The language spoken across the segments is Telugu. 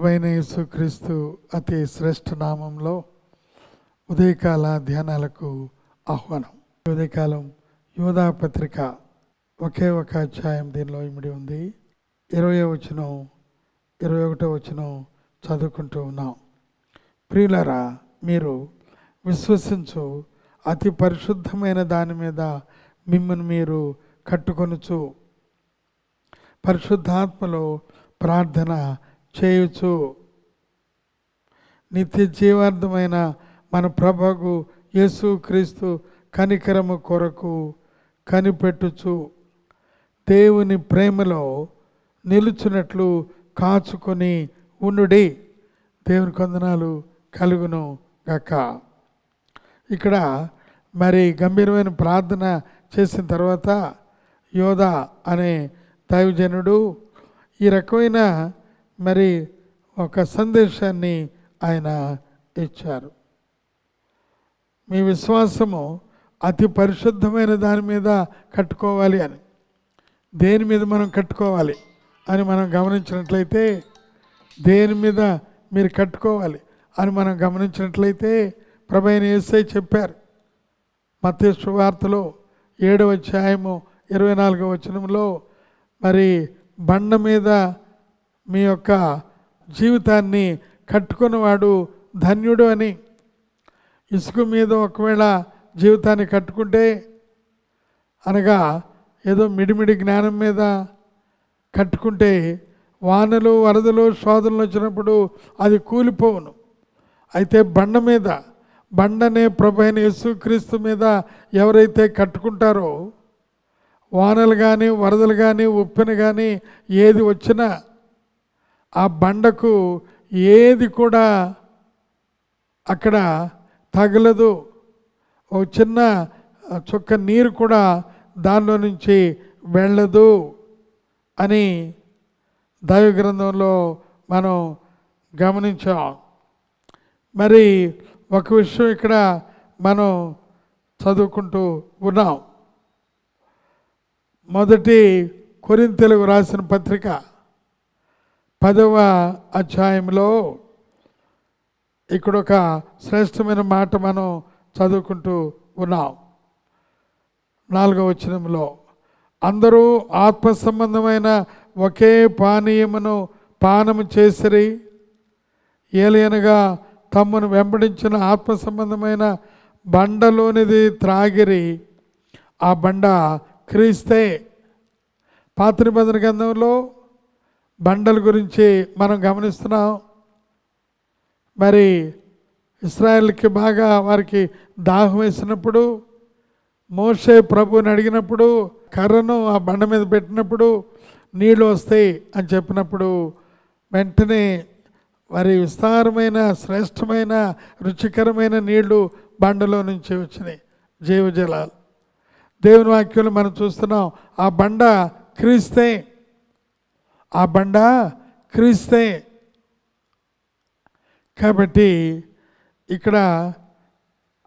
ప్రభైన యేసుక్రీస్తు అతి శ్రేష్ఠ నామంలో ఉదయకాల ధ్యానాలకు ఆహ్వానం. ఉదయకాలం యోధా పత్రిక ఒకే ఒక అధ్యాయం దీనిలో ఇమిడి ఉంది. ఇరవై వచనం ఇరవై ఒకటో వచనం చదువుకుంటూ ఉన్నాం. ప్రియులరా మీరు విశ్వసించు అతి పరిశుద్ధమైన దాని మీద మిమ్మల్ని మీరు కట్టుకొనుచు. పరిశుద్ధాత్మలో ప్రార్థన చేయుచు. నిత్య జీవార్థమైన మన ప్రభకు యేసు క్రీస్తు కనికరము కొరకు కనిపెట్టుచు. దేవుని ప్రేమలో నిలుచున్నట్లు కాచుకొని ఉండుడి. దేవుని కొందనాలు కలుగును గాక. ఇక్కడ మరి గంభీరమైన ప్రార్థన చేసిన తర్వాత యోధ అనే దైవజనుడు ఈ రకమైన మరి ఒక సందేశాన్ని ఆయన ఇచ్చారు. మీ విశ్వాసము అతి పరిశుద్ధమైన దాని మీద కట్టుకోవాలి అని దేని మీద మనం కట్టుకోవాలి అని మనం గమనించినట్లయితే దేని మీద మీరు కట్టుకోవాలి అని మనం గమనించినట్లయితే ప్రభైన ఏసై చెప్పారు. మత్య వార్తలో ఏడవ అధ్యాయము ఇరవై నాలుగవ వచనంలో మరి బండ మీద మీ యొక్క జీవితాన్ని కట్టుకున్నవాడు ధన్యుడు అని. ఇసుక మీద ఒకవేళ జీవితాన్ని కట్టుకుంటే అనగా ఏదో మిడిమిడి జ్ఞానం మీద కట్టుకుంటే వానలు వరదలు శోధనలు వచ్చినప్పుడు అది కూలిపోవును. అయితే బండ మీద బండనే ప్రభైన యేసుక్రీస్తు మీద ఎవరైతే కట్టుకుంటారో వానలు కానీ వరదలు కానీ ఉప్పెన కానీ ఏది వచ్చినా ఆ బండకు ఏది కూడా అక్కడ తగలదు. ఒక చిన్న చుక్క నీరు కూడా దానిలో నుంచి వెళ్ళదు అని దైవ గ్రంథంలో మనం గమనించాం. మరి ఒక విషయం ఇక్కడ మనం చదువుకుంటూ ఉన్నాం. మొదటి కొరింతెలుగు రాసిన పత్రిక పదవ అధ్యాయంలో ఇక్కడ ఒక శ్రేష్టమైన మాట మనం చదువుకుంటూ ఉన్నాం. నాలుగవ వచనంలో అందరూ ఆత్మ సంబంధమైన ఒకే పానీయమును పానము చేసిరి. ఏలయనగా తమను వెంబడించిన ఆత్మ సంబంధమైన బండలోనిది త్రాగిరి. ఆ బండ క్రీస్తే. పాత నిబంధన బండల గురించి మనం గమనిస్తున్నాం. మరి ఇస్రాయల్కి బాగా వారికి దాహం వేసినప్పుడు మోషే ప్రభుని అడిగినప్పుడు కర్రను ఆ బండ మీద పెట్టినప్పుడు నీళ్ళు వస్తాయి అని చెప్పినప్పుడు వెంటనే మరి విస్తారమైన శ్రేష్టమైన రుచికరమైన నీళ్ళు బండలో నుంచి వచ్చినాయి. జీవజలాలు. దేవుని వాక్యంలో మనం చూస్తున్నాం ఆ బండ క్రీస్తే. ఆ బండ క్రీస్తే. కాబట్టి ఇక్కడ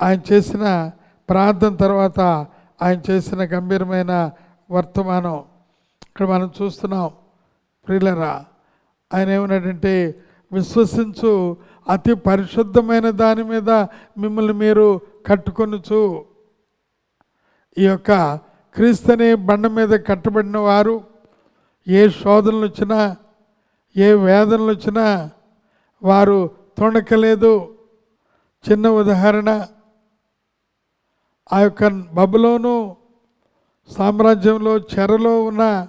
ఆయన చేసిన ప్రార్థన తర్వాత ఆయన చేసిన గంభీరమైన వర్తమానం ఇక్కడ మనం చూస్తున్నాం. ప్రియులరా ఆయన ఏమన్నాడంటే విశ్వసించు అతి పరిశుద్ధమైన దాని మీద మిమ్మల్ని మీరు కట్టుకొనుచు. ఈ యొక్క క్రీస్తుని బండ మీద కట్టబడిన వారు. ఏ శోధనలు వచ్చినా ఏ వేదనలు వచ్చినా వారు తొణకలేదు చిన్న ఉదాహరణ ఆ యొక్క బబులోను సామ్రాజ్యంలో చెరలో ఉన్న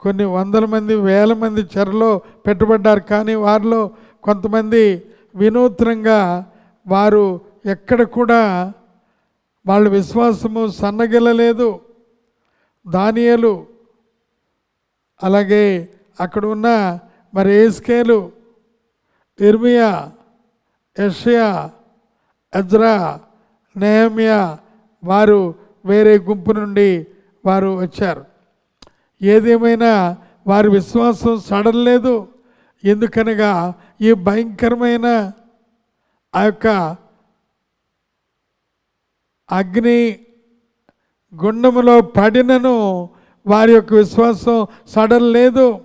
కొన్ని వందల మంది వేల మంది చెరలో పెట్టుబడ్డారు. కానీ వారిలో కొంతమంది వినూత్నంగా వారు ఎక్కడ కూడా వాళ్ళ విశ్వాసము సన్నగిల్లలేదు. దానియలు అలాగే అక్కడ ఉన్న మరి ఏస్కేలు ఇర్మియా యషయా అజ్రా నెహమియా వారు వేరే గుంపు నుండి వారు వచ్చారు. ఏదేమైనా వారి విశ్వాసం సడలేదు ఎందుకనగా ఈ భయంకరమైన ఆ యొక్క అగ్ని గుండములో పడినను వారి యొక్క విశ్వాసం సడన్ లేదు.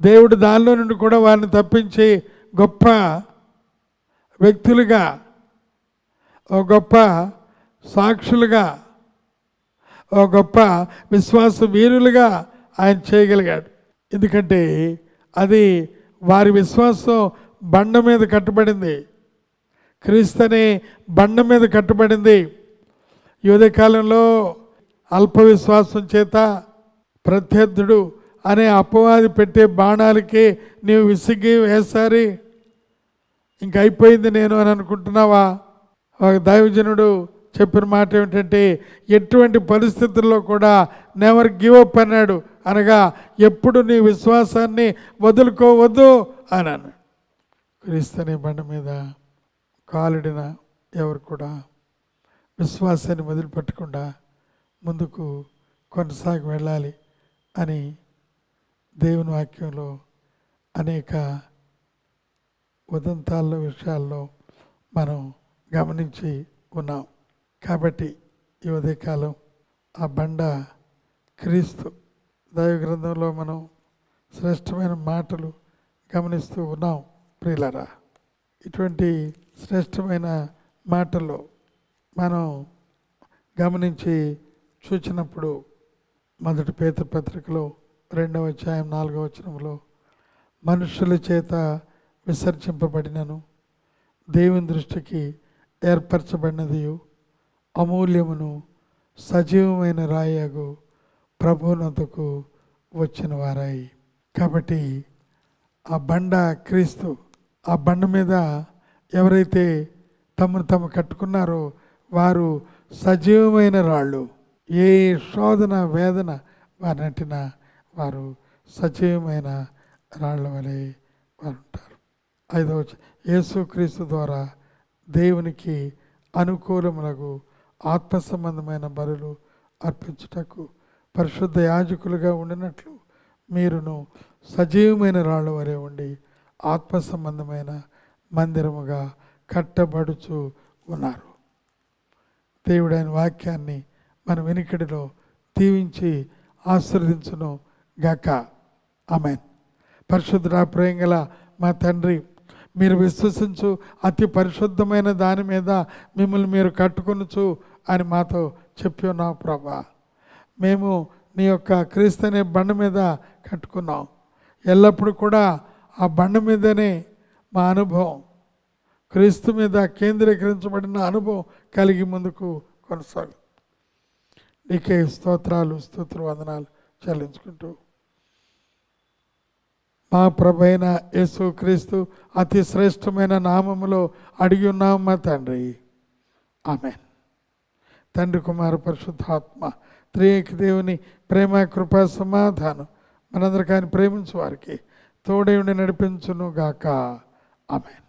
దేవుడు దానిలో నుండి కూడా వారిని తప్పించి గొప్ప వ్యక్తులుగా ఓ గొప్ప సాక్షులుగా ఓ గొప్ప విశ్వాస వీరులుగా ఆయన చేయగలిగాడు. ఎందుకంటే అది వారి విశ్వాసం బండ మీద కట్టబడింది. క్రీస్తు అనే బండ మీద కట్టబడింది. ఈ కాలంలో అల్ప విశ్వాసం చేత ప్రత్యర్థుడు అనే అపవాది పెట్టే బాణాలకి నీవు విసిగి వేసారి ఇంక అయిపోయింది నేను అని అనుకుంటున్నావా? ఒక దైవజనుడు చెప్పిన మాట ఏమిటంటే ఎటువంటి పరిస్థితుల్లో కూడా నెవర్ గివ్ అప్ అన్నాడు. అనగా ఎప్పుడు నీ విశ్వాసాన్ని వదులుకోవద్దు అని అన్నాడు. క్రీస్తని బండ మీద కాలుడిన ఎవరు కూడా విశ్వాసాన్ని వదిలిపెట్టకుండా ముందుకు కొనసాగి వెళ్ళాలి అని దేవుని వాక్యంలో అనేక ఉదంతాల్లో విషయాల్లో మనం గమనించి ఉన్నాం. కాబట్టి ఈ ఉదయకాలం ఆ బండ క్రీస్తు దైవ గ్రంథంలో మనం శ్రేష్టమైన మాటలు గమనిస్తూ ఉన్నాం. ప్రియులరా ఇటువంటి శ్రేష్టమైన మాటలు మనం గమనించి చూచినప్పుడు మొదటి పేత పత్రికలో రెండవ అధ్యాయం నాలుగవ వచనంలో మనుషుల చేత విసర్జింపబడినను దేవుని దృష్టికి ఏర్పరచబడినది అమూల్యమును సజీవమైన రాయగు ప్రభువునతకు వచ్చిన వారాయి కాబట్టి ఆ బండ క్రీస్తు ఆ బండ మీద ఎవరైతే తమను తమ కట్టుకున్నారో వారు సజీవమైన రాళ్ళు. ఏ శోధన వేదన వారినటిన వారు సజీవమైన రాళ్ళ వలె వారు ఉంటారు ఐదవ యేసుక్రీస్తు ద్వారా దేవునికి అనుకూలములకు ఆత్మ సంబంధమైన బరులు అర్పించుటకు పరిశుద్ధ యాజకులుగా ఉండినట్లు మీరును సజీవమైన రాళ్ళ వలె ఉండి ఆత్మ సంబంధమైన మందిరముగా కట్టబడుచు ఉన్నారు. దేవుడైన వాక్యాన్ని మన వెనుకడిలో దీవించి ఆశీర్వదించును గాక. ఆమెన్. పరిశుద్ధ ప్రేంగల మా తండ్రి మీరు విశ్వసించు అతి పరిశుద్ధమైన దాని మీద మిమ్మల్ని మీరు కట్టుకొనుచు అని మాతో చెప్పి ఉన్నావు ప్రభా. మేము నీ యొక్క క్రీస్తు అనే బండ మీద కట్టుకున్నాం. ఎల్లప్పుడూ కూడా ఆ బండ మీదనే మా అనుభవం క్రీస్తు మీద కేంద్రీకరించబడిన అనుభవం కలిగి ముందుకు కొనసాగు నీకే స్తోత్రాలు స్తోత్ర వందనాలు చెల్లించుకుంటూ. మా ప్రభైన యేసు క్రీస్తు అతి శ్రేష్టమైన నామములో అడిగి ఉన్నాం మా తండ్రి. ఆమె తండ్రి కుమార పరిశుద్ధాత్మ త్రియేక దేవుని ప్రేమ కృప సమాధానం మనందరికీ ఆయన ప్రేమించు వారికి తోడేయుండి నడిపించును గాక ఆమెన్.